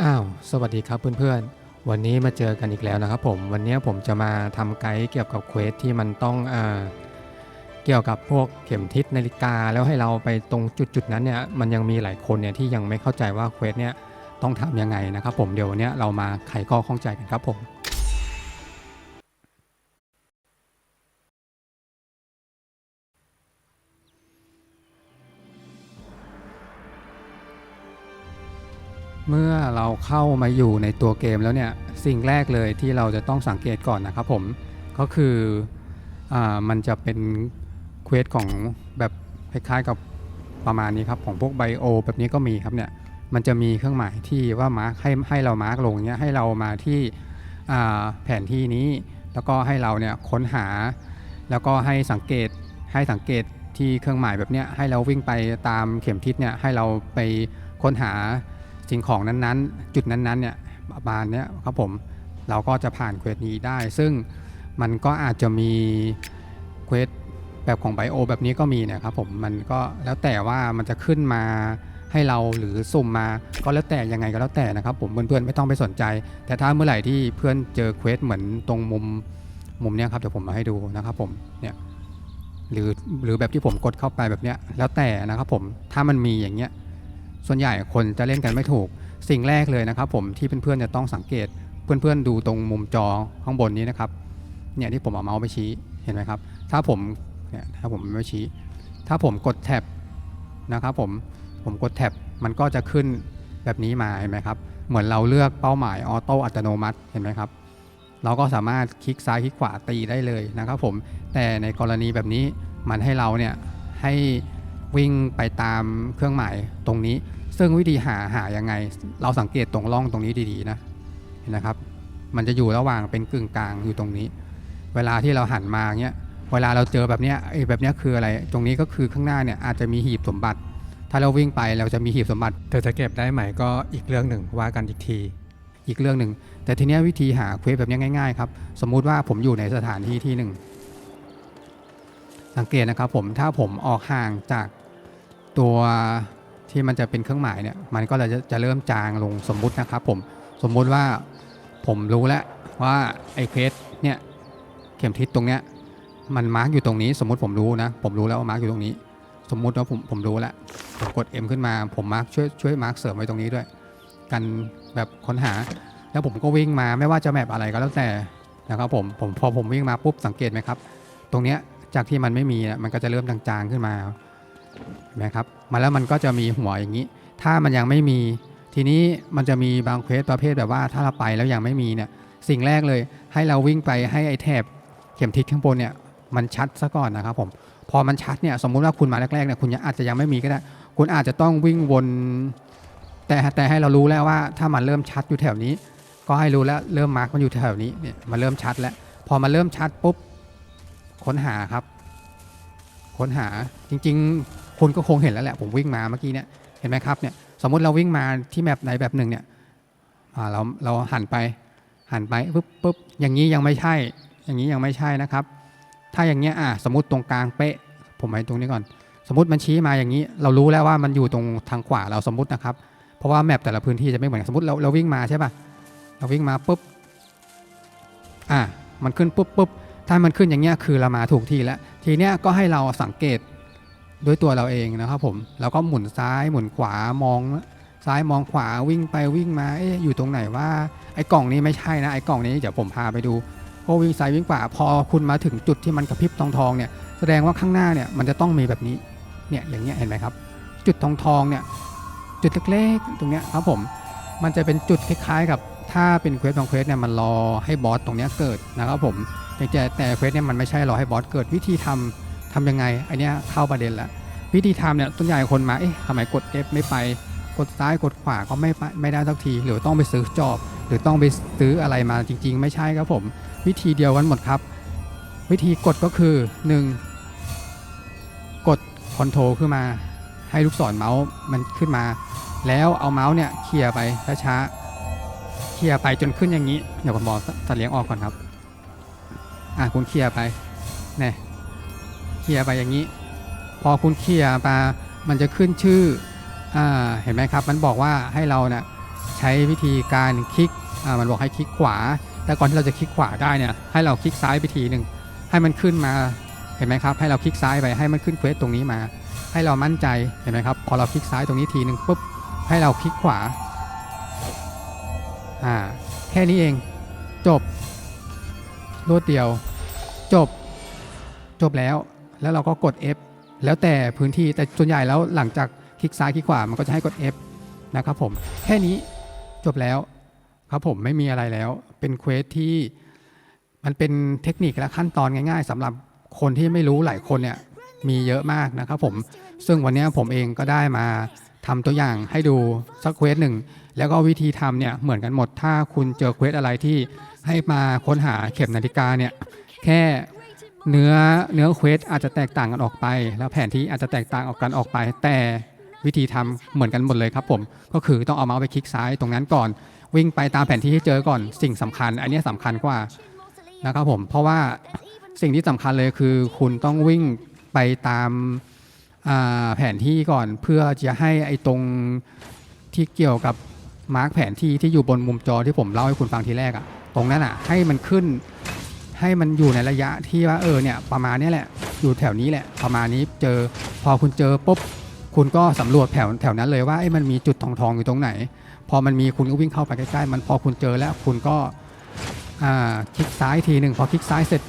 อ้าว สวัสดีครับเพื่อนๆ วันนี้มาเจอกันอีกแล้วนะครับผม วันนี้ผมจะมาทำไกด์เกี่ยวกับเควสที่มันต้องอ่าเกี่ยวกับพวกเข็มทิศนาฬิกา แล้วให้เราไปตรงจุดๆนั้นเนี่ย มันยังมีหลายคนเนี่ยที่ยังไม่เข้าใจว่าเควสเนี่ยต้องทำยังไงนะครับผม เดี๋ยววันนี้เรามาไขข้อข้องใจกันครับผม เมื่อเราเข้ามาอยู่ในตัวเกมแล้วเนี่ยสิ่งแรกเลยที่เราจะต้องสังเกตก่อนนะครับผมก็คืออมันจะเป็นเควสของแบบคล้ายๆกับประมาณนี้ครับของพวกไบโอแบบนี้ก็มีครับเนี่ยมันจะมีเครื่องหมายที่ว่ามาร์คให้ให้เรามาร์กลงเนี่ยให้เรามาที่แผนที่นี้ แล้วก็ให้เราเนี่ยค้นหา แล้วก็ให้สังเกตให้สังเกตที่เครื่องหมายแบบเนี้ยให้เราวิ่งไปตามเข็มทิศเนี่ยให้เราไปค้นหา สิ่งของนั้นๆ จุดนั้นๆเนี่ยประมาณเนี้ยครับผมเราก็จะผ่านเควสนี้ได้ ซึ่งมันก็อาจจะมีเควสแบบของไบโอแบบนี้ก็มีเนะครับผมมันก็แล้วแต่ว่ามันจะขึ้นมาให้เราหรือสุ่มมาก็แล้วแต่ยังไงก็แล้วแต่นะครับผมเพื่อนๆไม่ต้องไปสนใจ แต่ถ้าเมื่อไหร่ที่เพื่อนเจอเควสเหมือนตรงมุมมุมเนี้ยครับเดี๋ยวผมมาให้ดูนะครับผมเนี่ยหรือหรือแบบที่ผมกดเข้าไปแบบเนี้ยแล้วแต่นะครับผมถ้ามันมีอย่างเงี้ย ส่วนใหญ่คนจะเล่นกันไม่ถูก สิ่งแรกเลยนะครับ ผมที่เพื่อนๆจะต้องสังเกต เพื่อนๆดูตรงมุมจอข้างบนนี้นะครับ เนี่ยที่ผมเอาเมาส์ไปชี้เห็นไหมครับ ถ้าผมเนี่ยถ้าผมไม่ชี้ ถ้าผมกดแท็บนะครับผมผมกดแท็บมันก็จะขึ้นแบบนี้มาเห็นไหมครับ เหมือนเราเลือกเป้าหมายออโต้อัตโนมัติเห็นไหมครับ เราก็สามารถคลิกซ้ายคลิกขวาตีได้เลยนะครับผม แต่ในกรณีแบบนี้มันให้เราเนี่ยให้ วิ่งไปตามเครื่องหมายตรงนี้ ซึ่งวิธีหาหายังไง เราสังเกตตรงร่องตรงนี้ดีๆนะเห็นนะครับ มันจะอยู่ระหว่างเป็นกึ่งกลางอยู่ตรงนี้ เวลาที่เราหันมาเงี้ยเวลาเราเจอแบบเนี้ยไอ้แบบเนี้ยคืออะไร ตรงนี้ก็คือข้างหน้าเนี่ยอาจจะมีหีบสมบัติ ถ้าเราวิ่งไปเราจะมีหีบสมบัติแต่จะเก็บได้ไหมก็อีกเรื่องหนึ่งว่ากันอีกที อีกเรื่องหนึ่ง แต่ทีเนี้ยวิธีหาเควสแบบเนี้ยง่ายๆครับ สมมุติว่าผมอยู่ในสถานที่ที่หนึ่งสังเกตนะครับผมถ้าผมออกห่างจาก ตัวที่มันจะเป็นเครื่องหมายเนี่ยมันก็จะจะเริ่มจางลงสมมุตินะครับผมสมมุติว่าผมรู้แล้วว่าไอ้เคสเนี่ยเข็มทิศตรงเนี้ยมันมาร์กอยู่ตรงนี้ สมมุติผมรู้นะ ผมรู้แล้วว่ามาร์กอยู่ตรงนี้ สมมุติว่าผมผมรู้แล้วผมกด M ขึ้นมาผมมาร์กช่วยช่วยมาร์กเสริมไว้ตรงนี้ด้วย กันแบบค้นหา แล้วผมก็วิ่งมาไม่ว่าจะแมปอะไรก็แล้วแต่นะครับผมผมพอผมวิ่งมาปุ๊บสังเกตไหมครับ ตรงเนี้ยจากที่มันไม่มีเนี่ยมันก็จะเริ่มจางๆขึ้นมา นไหมครับมาแล้วมันก็จะมีหัวอย่างนี้ ถ้ามันยังไม่มี ทีนี้มันจะมีบางเควสประเภทแบบว่าถ้าเราไปแล้วยังไม่มีเนี่ยสิ่งแรกเลยให้เราวิ่งไปให้ไอ้แถบเข็มทิศข้างบนเนี่ยมันชัดซะก่อนนะครับผมพอมันชัดเนี่ยสมมุติว่าคุณมาแรกๆเนี่ยคุณอาจจะยังไม่มีก็ได้ คุณอาจจะต้องวิ่งวน แต่แต่ให้เรารู้แล้วว่า ถ้ามันเริ่มชัดอยู่แถวนี้ ก็ให้รู้แล้วเริ่มมาร์กมันอยู่แถวนี้เนี่ยมันเริ่มชัดแล้ว พอมันเริ่มชัดปุ๊บค้นหาครับ ค้นหาจริง ๆ คุณก็คงเห็นแล้วแหละผมวิ่งมาเมื่อกี้เนี่ยเห็นไหมครับเนี่ยสมมุติเราวิ่งมาที่แมปไหนแบบหนึ่งเนี่ยเราเราหันไปหันไปปุ๊บปุ๊บอย่างนี้ยังไม่ใช่ อย่างนี้ยังไม่ใช่นะครับ ถ้าอย่างเงี้ยอะสมมติตรงกลางเป๊ะ ผมไปตรงนี้ก่อน สมมติมันชี้มาอย่างนี้ เรารู้แล้วว่ามันอยู่ตรงทางขวาเราสมมตินะครับ เพราะว่าแมปแต่ละพื้นที่จะไม่เหมือนกันสมมติเราเราวิ่งมาใช่ป่ะเราวิ่งมาปุ๊บอะมันขึ้นปุ๊บปุ๊บถ้ามันขึ้นอย่างเงี้ยคือเรามาถูกที่แล้ว ทีเนี้ยก็ให้เราสังเกต ด้วยตัวเราเองนะครับผมแล้วก็หมุนซ้ายหมุนขวามองซ้ายมองขวาวิ่งไปวิ่งมาเอ๊ะอยู่ตรงไหนว่าไอ้กล่องนี้ไม่ใช่นะไอ้กล่องนี้เดี๋ยวผมพาไปดูพอวิ่งซ้ายวิ่งขวาพอคุณมาถึงจุดที่มันกระพริบทองทองเนี่ยแสดงว่าข้างหน้าเนี่ยมันจะต้องมีแบบนี้เนี่ยอย่างเงี้ยเห็นไหมครับ จุดทองทองเนี่ยจุดเล็กๆตรงเนี้ยครับผมมันจะเป็นจุดคล้ายๆกับถ้าเป็นเควสบางเควสเนี่ยมันรอให้บอสตรงเนี้ยเกิดนะครับผมแต่แต่เควสเนี่ยมันไม่ใช่รอให้บอสเกิดวิธีทำ ทำยังไงอันเนี้ยเข้าประเด็นละวิธีทำเนี่ยส่วนใหญ่คนมาเอ๊ะทำไมกด F ไม่ไป กดซ้ายกดขวาก็ไม่ไม่ได้สักที หรือต้องไปซื้อจอบ หรือต้องไปซื้ออะไรมาจริง ๆ ไม่ใช่ครับผม วิธีเดียวกันหมดครับ วิธีกดก็คือ 1. กดคอนโทรลขึ้นมาให้ลูกศรเมาส์มันขึ้นมา แล้วเอาเมาส์เนี่ยเคลียร์ไปช้าๆเคลียร์ไปจนขึ้นอย่างนี้ เดี๋ยวผมบอกสัตว์เลี้ยงออกก่อนครับ อะคุณเคลียร์ไปเนี่ย เคลียร์ไปอย่างนี้ พอคุณเคลียร์มามันจะขึ้นชื่ออเห็นไหมครับ มันบอกว่าให้เราเนะ่ะใช้วิธีการคลิกมันบอกให้คลิกขวา แต่ก่อนที่เราจะคลิกขวาได้เนี่ยให้เราคลิกซ้ายไปทีหนึ่งให้มันขึ้นมาเห็นไหมครับ ให้เราคลิกซ้ายไปให้มันขึ้นเควสตรงนี้มา ให้เรามั่นใจเห็นไหมครับ พอเราคลิกซ้ายตรงนี้ทีหนึ่งปุ๊บให้เราคลิกขวาอ่าแค่นี้เองจบรวดเดียว จบ จบแล้ว แล้วเราก็กด F แล้วแต่พื้นที่แต่ส่วนใหญ่แล้วหลังจากคลิกซ้ายคลิกขวามันก็จะให้กด F นะครับผมแค่นี้จบแล้วครับผมไม่มีอะไรแล้วเป็นเควสที่มันเป็นเทคนิคและขั้นตอนง่ายๆสำหรับคนที่ไม่รู้หลายคนเนี่ยมีเยอะมากนะครับผมซึ่งวันนี้ผมเองก็ได้มาทำตัวอย่างให้ดูสักเควสหนึ่งแล้วก็วิธีทำเนี่ยเหมือนกันหมดถ้าคุณเจอเควสอะไรที่ให้มาค้นหาเข็มนาฬิกาเนี่ยแค่ เนื้อเนื้อเควสอาจจะแตกต่างกันออกไป แล้วแผนที่อาจจะแตกต่างออกกันออกไป แต่วิธีทำเหมือนกันหมดเลยครับผม ก็คือต้องเอาเมาส์ไปคลิกซ้ายตรงนั้นก่อน วิ่งไปตามแผนที่ให้เจอก่อนสิ่งสำคัญ อันนี้ยสำคัญกว่านะครับผม เพราะว่าสิ่งที่สำคัญเลยคือคุณต้องวิ่งไปตามาแผนที่ก่อนเพื่อจะให้ไอ้ตรงที่เกี่ยวกับมาร์กแผนที่ที่อยู่บนมุมจอที่ผมเล่าให้คุณฟังทีแรกอะตรงนั้นอะให้มันขึ้น ให้มันอยู่ในระยะที่ว่าเออเนี่ยประมาณนี้แหละ อยู่แถวนี้แหละ ประมาณนี้เจอพอคุณเจอปุ๊บคุณก็สำรวจแถวแถวนั้นเลยว่าเอ้มันมีจุดทองทองอยู่ตรงไหน พอมันมีคุณก็วิ่งเข้าไปใกล้ๆมันพอคุณเจอแล้วคุณก็อ่าคลิกซ้ายทีหนึ่งพอคลิกซ้ายเสร็จ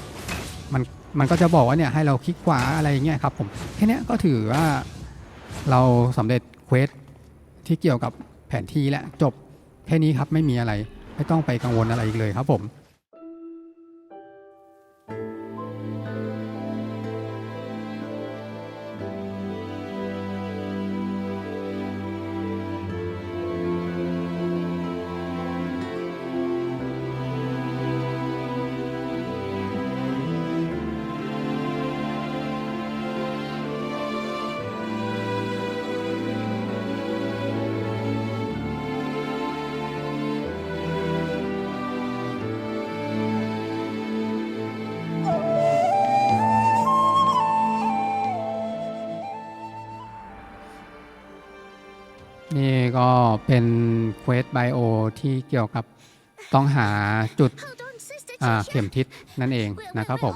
มันมันก็จะบอกว่าเนี่ยให้เราคลิกขวาอะไรอย่างเงี้ยครับผมแค่นี้ก็ถือว่าเราสำเร็จเควสที่เกี่ยวกับแผนที่และจบแค่นี้ครับไม่มีอะไร ไม่ต้องไปกังวลอะไรอีกเลยครับผม เป็นเควสไบโอที่เกี่ยวกับต้องหาจุดอ่าเข็มทิศนั่นเองนะครับผม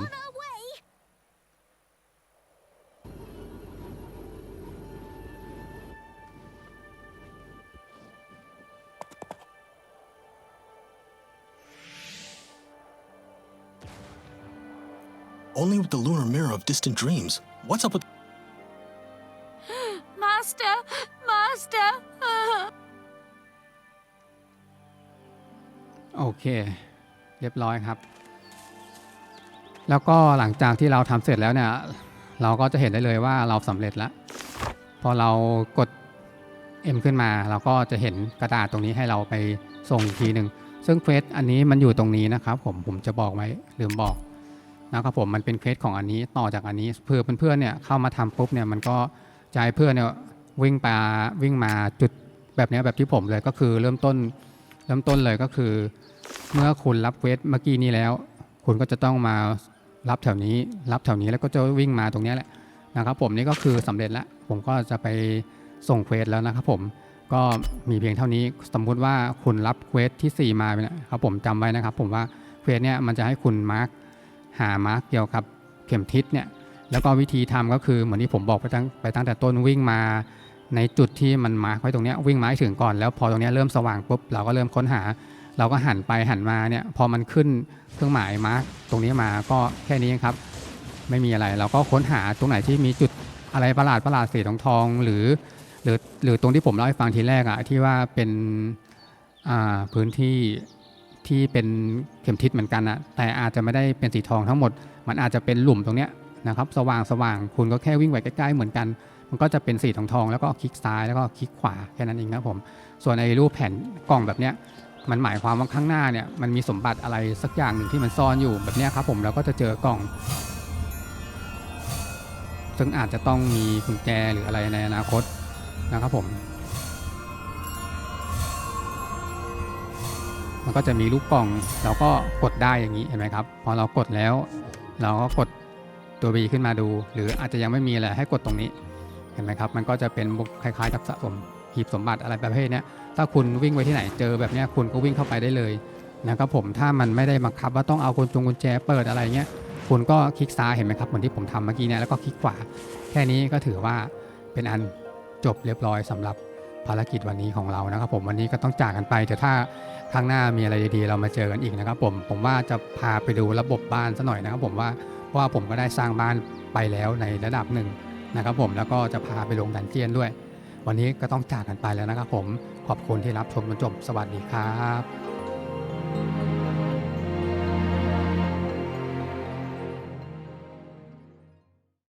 โอเค เรียบร้อยครับ แล้วก็หลังจากที่เราทำเสร็จแล้วเนี่ย เราก็จะเห็นได้เลยว่าเราสำเร็จแล้ว พอเรากด M ขึ้นมา เราก็จะเห็นกระดาษตรงนี้ให้เราไปส่งทีหนึ่งซึ่งเควสอันนี้มันอยู่ตรงนี้นะครับ ผมผมจะบอกไว้ลืมบอกนะครับผมมันเป็นเควสของอันนี้ต่อจากอันนี้เพื่อเพื่อนๆเนี่ยเข้ามาทำปุ๊บเนี่ยมันก็ให้เพื่อนเนี่ยวิ่งไปวิ่งมาจุดแบบนี้แบบที่ผมเลยก็คือเริ่มต้นเริ่มต้นเลยก็คือ เมื่อคุณรับเควสเมื่อกี้นี้แล้ว คุณก็จะต้องมารับแถวนี้ รับแถวนี้แล้วก็จะวิ่งมาตรงนี้แหละนะครับ ผมนี่ก็คือสำเร็จแล้วผมก็จะไปส่งเควสแล้วนะครับผมก็มีเพียงเท่านี้สมมุติว่าคุณรับเควสที่ 4 มาเนี่ยครับผมจำไว้นะครับ ผมว่าเควสเนี่ยมันจะให้คุณมาร์กหามาร์กเกี่ยวกับเข็มทิศเนี่ยแล้วก็วิธีทำก็คือเหมือนที่ผมบอกไปตั้งไปตั้งแต่ต้นวิ่งมาในจุดที่มันมาร์กไว้ตรงนี้วิ่งมาให้ถึงก่อนแล้วพอตรงนี้เริ่มสว่างปุ๊บเราก็เริ่มค้นหา เราก็หันไปหันมาเนี่ยพอมันขึ้นเครื่องหมายมาร์กตรงนี้มาก็แค่นี้ครับ ไม่มีอะไรเราก็ค้นหาตรงไหนที่มีจุดอะไรประหลาดประหลาดสีทองทองหรือหรือหรือตรงที่ผมเล่าให้ฟังทีแรกอะที่ว่าเป็นอ่าพื้นที่ที่เป็นเข็มทิศเหมือนกันอะแต่อาจจะไม่ได้เป็นสีทองทั้งหมด มันอาจจะเป็นหลุมตรงเนี้ยนะครับสว่างสว่างคุณก็แค่วิ่งไปใกล้ๆเหมือนกัน มันก็จะเป็นสีทองทองแล้วก็คลิกซ้ายแล้วก็คลิกขวาแค่นั้นเองครับผมส่วนไอ้รูปแผ่นกล่องแบบเนี้ย มันหมายความว่าข้างหน้าเนี่ยมันมีสมบัติอะไรสักอย่างหนึ่งที่มันซ่อนอยู่แบบนี้ครับผมเราก็จะเจอกล่อง ซึ่งอาจจะต้องมีกุญแจหรืออะไรในอนาคตนะครับผม มันก็จะมีลูกกล่องเราก็กดได้อย่างนี้เห็นไหมครับ พอเรากดแล้ว เราก็กดตัว B ขึ้นมาดู หรืออาจจะยังไม่มีอะไรให้กดตรงนี้เห็นไหมครับ มันก็จะเป็นคล้ายๆกับสะสม หีบสมบัติอะไรประเภทนี้ถ้าคุณวิ่งไปที่ไหนเจอแบบนี้คุณก็วิ่งเข้าไปได้เลยนะครับผมถ้ามันไม่ได้บังคับว่าต้องเอากุญจงกุญแจเปิดอะไรเงี้ยคุณก็คลิกซ้ายเห็นไหมครับเหมือนที่ผมทำเมื่อกี้เนี่ยแล้วก็คลิกขวา แค่นี้ก็ถือว่าเป็นอันจบเรียบร้อยสำหรับภารกิจวันนี้ของเรานะครับ ผมวันนี้ก็ต้องจากกันไปแต่ถ้าครั้งหน้ามีอะไรดีๆ เรามาเจอกันอีกนะครับ ผมผมว่าจะพาไปดูระบบบ้านซะหน่อยนะครับ ผมว่าเพราะว่าผมก็ได้สร้างบ้านไปแล้วในระดับหนึ่งนะครับ ผมแล้วก็จะพาไปลงดันเจียนด้วย วันนี้ก็ต้องจากกันไปแล้วนะครับผม ขอบคุณที่รับชมจนจบ สวัสดีครับ